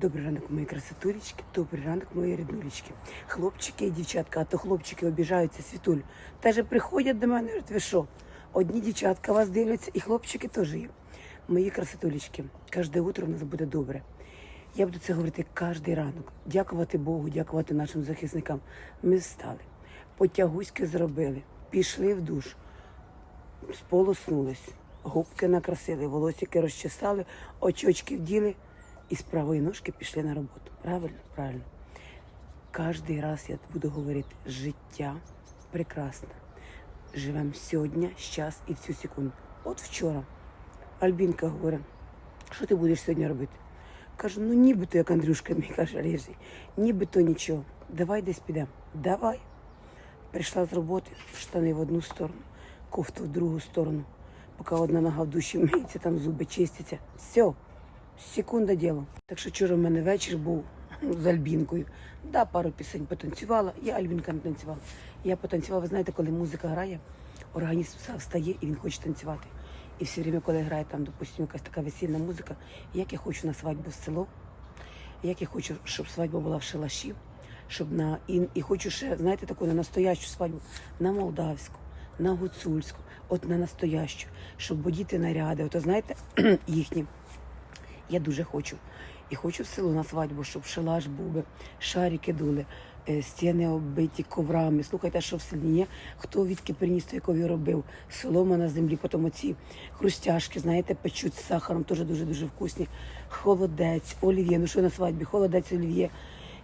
Добрий ранок, мої красотулечки, добрий ранок, мої ріднулечки. Хлопчики і дівчатка, а то хлопчики обіжаються світуль. Та же приходять до мене, говорять, ви що? Одні дівчатка вас дивляться, і хлопчики теж є. Мої красотулечки, кожне утро у нас буде добре. Я буду це говорити кожен ранок. Дякувати Богу, дякувати нашим захисникам. Ми встали, потягуськи зробили, пішли в душ, сполоснулись, губки накрасили, волосики розчесали, очочки вділи і з правої ножки пішли на роботу. Правильно? Правильно. Кожний раз я буду говорити, життя прекрасне. Живемо сьогодні, щас і в цю секунду. От вчора Альбінка говорить, що ти будеш сьогодні робити? Кажу, ну нібито, як Андрюшка мій каже, режий, нібито нічого. Давай десь підемо. Давай. Прийшла з роботи, штани в одну сторону, кофту в другу сторону. Поки одна нога в душі миється, там зуби чистяться. Все, секунда діло. Так що вчора в мене вечір був з Альбінкою. Да, пару пісень потанцювала. Я Альбінка не танцювала. Я потанцювала, ви знаєте, коли музика грає, організм встає і він хоче танцювати. І все время, коли грає там, допустимо, якась така весільна музика, як я хочу на свадьбу в село, як я хочу, щоб свадьба була в шалаші, щоб на і, і хочу ще, знаєте, таку на настоящу свадьбу, на молдавську, на гуцульську, от на настоящу, щоб діти наряди, от знаєте, їхні. Я дуже хочу. І хочу в село на свадьбу, щоб шалаш був шарики дули, е, стіни оббиті коврами. Слухайте, що в селі є, хто відки приніс той кові робив, солома на землі, потім оці хрустяшки, знаєте, печуть з сахаром, теж дуже-дуже вкусні. Холодець, олів'є, ну що на свадьбі, холодець, олів'є.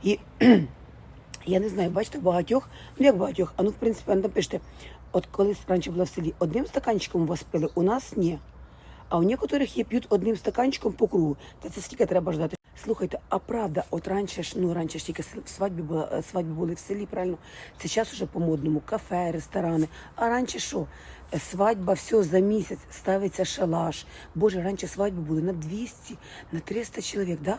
І я не знаю, бачите, багатьох, ну як багатьох, а ну в принципі, ну, пишете, от колись раніше була в селі, одним стаканчиком у вас пили, у нас ні. А у некоторих є п'ють одним стаканчиком по кругу. Та це скільки треба ждати? Слухайте, а правда, от раніше ж, ну раніше ж тільки свадьби була, е, свадьби були в селі, правильно? Це час уже по-модному, кафе, ресторани. А раніше що? Е, Свадьба, все за місяць ставиться шалаш. Боже, раніше свадьби були на 200, на 300 чоловік, да?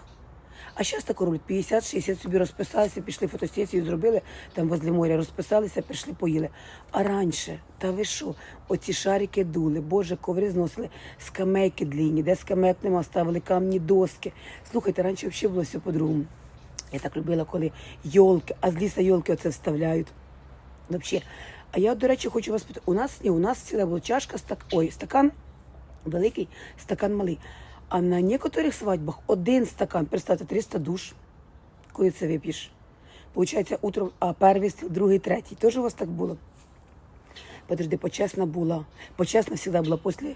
А зараз так роблять 50-60 собі розписалися, пішли фотосесію зробили, там возле моря розписалися, прийшли, поїли. А раніше, та ви що, оці шарики дули, боже, коври зносили, скамейки длінні, де скамейок нема, ставили камні доски. Слухайте, раніше взагалі було все по-другому. Я так любила, коли йолки, а з ліса йолки оце вставляють. Вообще. А я, до речі, хочу вас питати, у нас ні, у нас ціла була чашка, стак... ой, стакан великий, стакан малий. А на некоторих свадьбах один стакан, представте, 300 душ, коли це вип'єш. Получається, утром, а перший стіл, другий, третій. Теж у вас так було? Подожди, почесна була. Почесна завжди була після,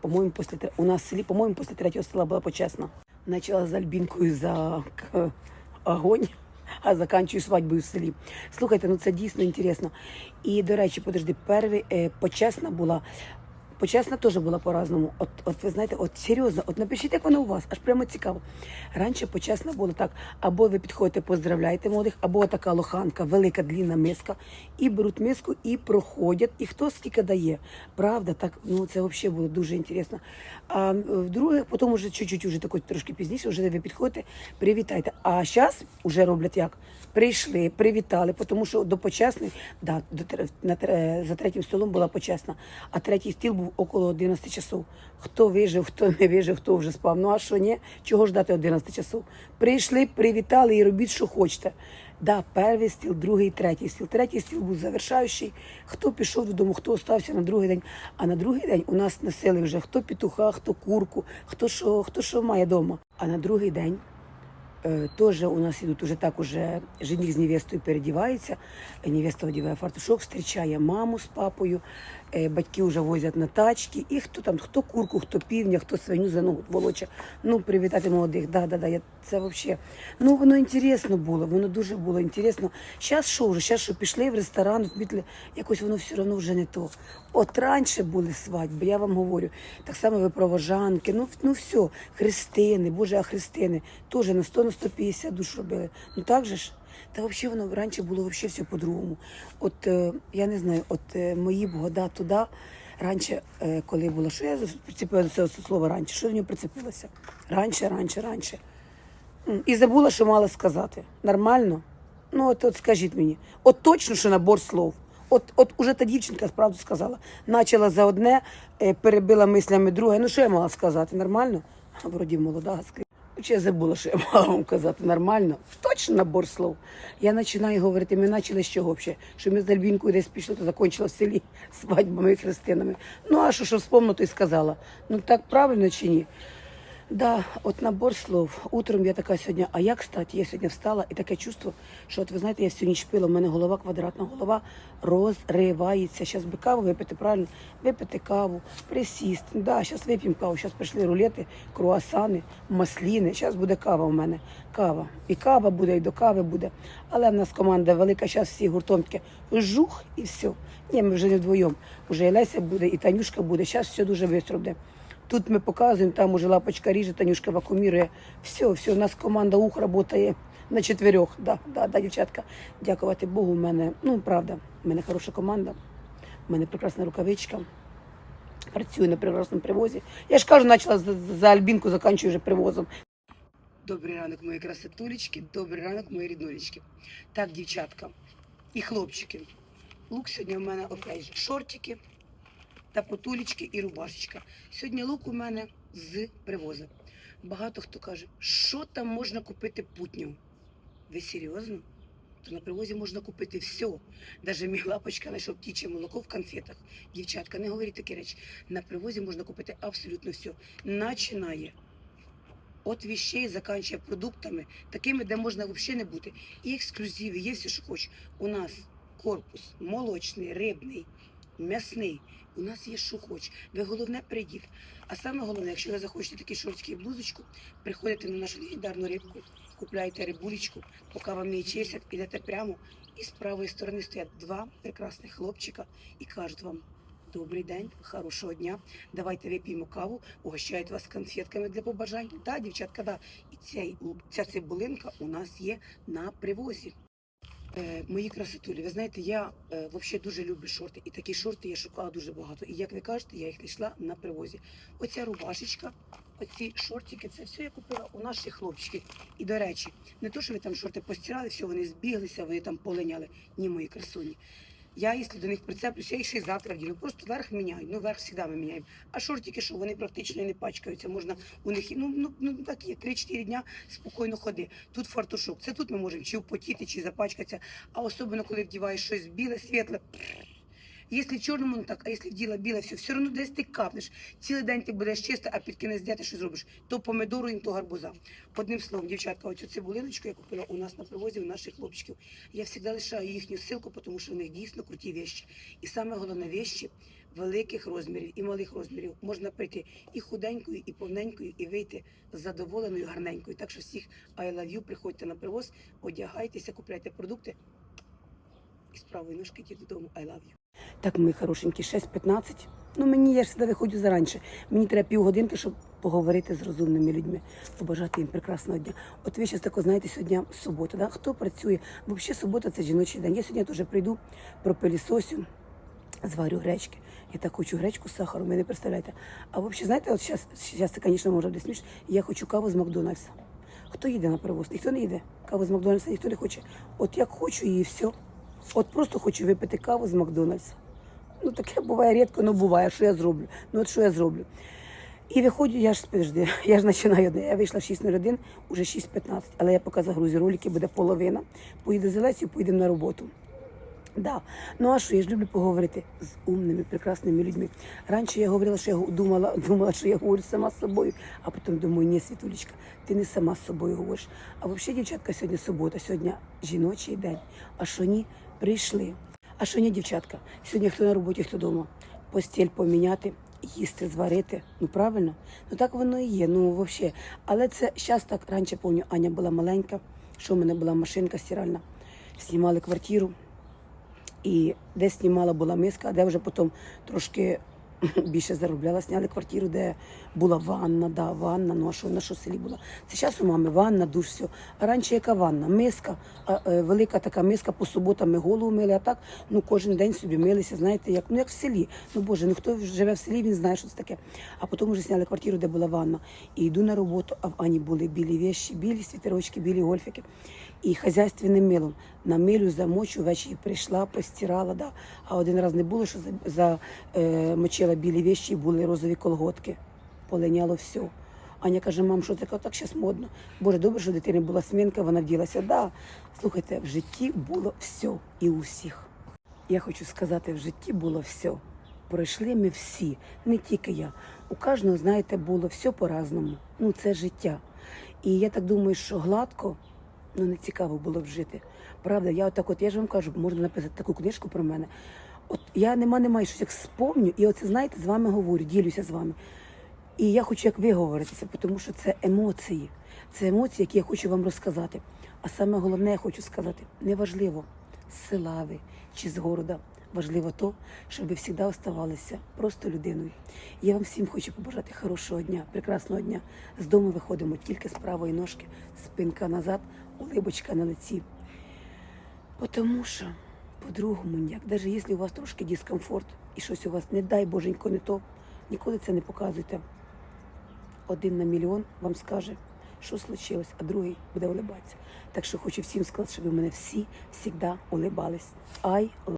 по-моєму, після, у нас в селі, по-моєму, після третього стола була почесна. Начала з Альбінкою за огонь, а заканчую свадьбою в селі. Слухайте, ну це дійсно інтересно. І, до речі, подожди, перший е, почесна була. Почесна теж була по-разному. От, от ви знаєте, от серйозно, от напишіть, як воно у вас, аж прямо цікаво. Раніше почесна було так: або ви підходите, поздравляєте молодих, або така лоханка, велика длінна миска, і беруть миску і проходять, і хто скільки дає. Правда, так ну це взагалі було дуже інтересно. А вдруге, потім вже чуть-чуть, уже тако, трошки пізніше, вже ви підходите, привітайте. А зараз вже роблять як? Прийшли, привітали, тому що до почесної, да, до, на, за третім столом була почесна, а третій стіл був около 11 часов. Хто вижив, хто не вижив, хто вже спав. Ну а що ні? Чого ждати 11 часов? Прийшли, привітали і робіть, що хочете. Да, перший стіл, другий, третій стіл. Третій стіл був завершаючий. Хто пішов додому, хто остався на другий день. А на другий день у нас носили вже хто петуха, хто курку, хто що, хто що має вдома. А на другий день Э, тоже у нас идут уже так уже жених з невестою переодівається, е, невеста одягає фартушок, зустрічає маму з папою, е, батьки вже возять на тачки, і хто там, хто курку, хто півня, хто свиню за ногу волоче. Ну, привітати молодих, да, да, да, я, це взагалі. Ну, воно інтересно було, воно дуже було інтересно. Зараз що вже, зараз що пішли в ресторан, в бітлі, якось воно все одно вже не то. От раніше були свадьби, я вам говорю. Так само ви провожанки, ну, ну все, хрестини, боже, а хрестини теж на 100 на 150 душ робили. Ну так же ж. Та взагалі воно раніше було взагалі все по-другому. От е, я не знаю, от е, мої б года туди. Раніше, е, коли було, що я прицепила до цього слова раніше, що до нього прицепилася? Раніше, раніше, раніше. І забула, що мала сказати. Нормально? Ну, от, от скажіть мені, от точно, що набор слов. От, от уже та дівчинка справду сказала. Начала за одне, перебила мислями друге. Ну, що я мала сказати? Нормально? Вроді молода. скрі- Чи я забула, що я мала вам казати нормально. Точно набор слов. Я починаю говорити, ми почали з чого взагалі? Що ми з Альбінкою десь пішли, то закінчила в селі свадьбами і хрестинами. Ну, а що, що вспомнила, то сказала. Ну так правильно чи ні? Да, от набор слов. Утром я така сьогодні, а я, кстати, я сьогодні встала і таке чувство, що от ви знаєте, я всю ніч пила, у мене голова квадратна, голова розривається. Зараз би каву випити, правильно? Випити каву, присісти. Да, зараз вип'ємо каву, зараз прийшли рулети, круасани, масліни. Зараз буде кава у мене. Кава. І кава буде, і до кави буде. Але в нас команда велика, зараз всі гуртом таке жух і все. Ні, ми вже не вдвоєм. Уже і Леся буде, і Танюшка буде. Зараз все дуже швидко буде. Тут ми показуємо, там уже лапочка ріже, Танюшка вакуумірує. Все, все, у нас команда ух працює на четверьох. Да, да, да, дівчатка. Дякувати Богу, у мене, ну правда, у мене хороша команда, у мене прекрасна рукавичка. Працюю на прекрасному привозі. Я ж кажу, почала за, за Альбінку, закінчую вже привозом. Добрий ранок, мої красотулечки, добрий ранок, мої ріднулечки. Так, дівчатка і хлопчики. Лук сьогодні у мене же шортики та потулечки і рубашечка. Сьогодні лук у мене з привозу. Багато хто каже, що там можна купити путню. Ви серйозно? То на привозі можна купити все. Навіть мій лапочка знайшов птіче молоко в конфетах. Дівчатка, не говоріть такі речі. На привозі можна купити абсолютно все. Начинає от вещей, заканчує продуктами, такими, де можна взагалі не бути. І ексклюзиви, є все, що хочеш. У нас корпус молочний, рибний, м'ясний. У нас є що хоч. Ви головне прийдіть. А саме головне, якщо ви захочете такі шортики і блузочку, приходите на нашу легендарну рибку, купляєте рибулечку, поки вам не чесять, ідете прямо, і з правої сторони стоять два прекрасних хлопчика і кажуть вам. Добрий день, хорошого дня. Давайте вип'ємо каву, угощають вас конфетками для побажань. Да, дівчатка, да. І ця, ця цибулинка у нас є на привозі. Е, мої красотулі, ви знаєте, я е, взагалі дуже люблю шорти. І такі шорти я шукала дуже багато. І як ви кажете, я їх знайшла на привозі. Оця рубашечка, оці шортики, це все я купила у наших хлопчиків. І до речі, не то, що ви там шорти постирали, все, вони збіглися, вони там полиняли. Ні, мої красуні. Я, якщо до них прицеплюсь, я їх ще й завтра вдіну. Просто верх міняю. Ну, верх завжди ми міняємо. А шортики, що вони практично не пачкаються. Можна у них ну, ну, ну так є, 3-4 дня спокійно ходи. Тут фартушок. Це тут ми можемо чи впотіти, чи запачкатися. А особливо, коли вдіваєш щось біле, світле. Якщо в чорному, ну так, а якщо вділа біле, все, все одно десь ти капнеш. Цілий день ти будеш чисто, а під кінець дня ти що зробиш? То помидору, їм, то гарбуза. Одним словом, дівчатка, оцю цибулиночку я купила у нас на привозі у наших хлопчиків. Я завжди лишаю їхню ссылку, тому що у них дійсно круті вещі. І саме головне вещі великих розмірів і малих розмірів. Можна прийти і худенькою, і повненькою, і вийти задоволеною, гарненькою. Так що всіх I love you, приходьте на привоз, одягайтеся, купляйте продукти. І з правої ножки йдіть додому. I love you. Так, мої хорошенькі, 6.15. Ну мені я ж завжди виходжу зараніше. Мені треба півгодинки, щоб поговорити з розумними людьми, побажати їм прекрасного дня. От ви зараз тако знаєте, сьогодні субота, да? хто працює? Взагалі субота це жіночий день. Я сьогодні теж прийду, пропилісосю, зварю гречки. Я так хочу гречку з сахаром, ви не представляєте. А взагалі, знаєте, от зараз, це, звісно, може бути смішно, я хочу каву з Макдональдса. Хто їде на привоз? Ніхто не їде. Каву з Макдональдса ніхто не хоче. От як хочу і все. От просто хочу випити каву з Макдональдса. Ну таке буває рідко, ну буває, що я зроблю. Ну от що я зроблю. І виходжу, я ж подожди, я ж починаю одне. Я вийшла в 6.01, уже 6.15, але я поки загрузю ролики, буде половина. Поїду з Олесю, поїдемо на роботу. Да. Ну а що, я ж люблю поговорити з умними, прекрасними людьми. Раніше я говорила, що я думала, думала, що я говорю сама з собою, а потім думаю, ні, Світулечка, ти не сама з собою говориш. А взагалі, дівчатка, сьогодні субота, сьогодні жіночий день. А що ні, прийшли. А що ні, дівчатка, сьогодні хто на роботі, хто вдома. Постіль поміняти, їсти, зварити. Ну правильно? Ну так воно і є. Ну взагалі. Але це зараз так раніше помню, Аня була маленька, що в мене була машинка стиральна. Знімали квартиру. І де знімала була миска, де вже потім трошки більше заробляла. Сняли квартиру, де була ванна, да, ванна, ну а що на що селі була. Це зараз у мами ванна, душ, все. А раніше яка ванна? Миска, а, е, велика така миска, по суботам ми голову мили, а так ну кожен день собі милися, знаєте, як ну як в селі. Ну боже, ну хто живе в селі, він знає, що це таке. А потім вже зняли квартиру, де була ванна. І йду на роботу, а в Ані були білі вещі, білі світерочки, білі гольфики. І хазяйственним милом на милю замочу, ввечері прийшла, постирала, да. а один раз не було, що замочила білі вещі і були розові колготки. Полиняло все. Аня каже, мам, що це так зараз модно. Боже, добре, що дитини була смінка, вона вділася. Да. Слухайте, в житті було все і у всіх. Я хочу сказати, в житті було все. Пройшли ми всі, не тільки я. У кожного, знаєте, було все по-разному. Ну, це життя. І я так думаю, що гладко, ну не цікаво було б жити. Правда, я отак, от я ж вам кажу, можна написати таку книжку про мене. От я нема, немає щось як спомню, і оце, знаєте, з вами говорю, ділюся з вами. І я хочу як виговоритися, тому що це емоції. Це емоції, які я хочу вам розказати. А саме головне, я хочу сказати, неважливо, з села ви чи з города. Важливо то, щоб ви завжди оставалися просто людиною. Я вам всім хочу побажати хорошого дня, прекрасного дня. З дому виходимо тільки з правої ножки, спинка назад, улибочка на лиці. Тому що, по-другому ніяк, навіть якщо у вас трошки дискомфорт і щось у вас, не дай боженько, не то, ніколи це не показуйте. Один на мільйон вам скаже, що случилось, а другий буде улибатися. Так що хочу всім сказати, щоб ви мене всі завжди улибались. I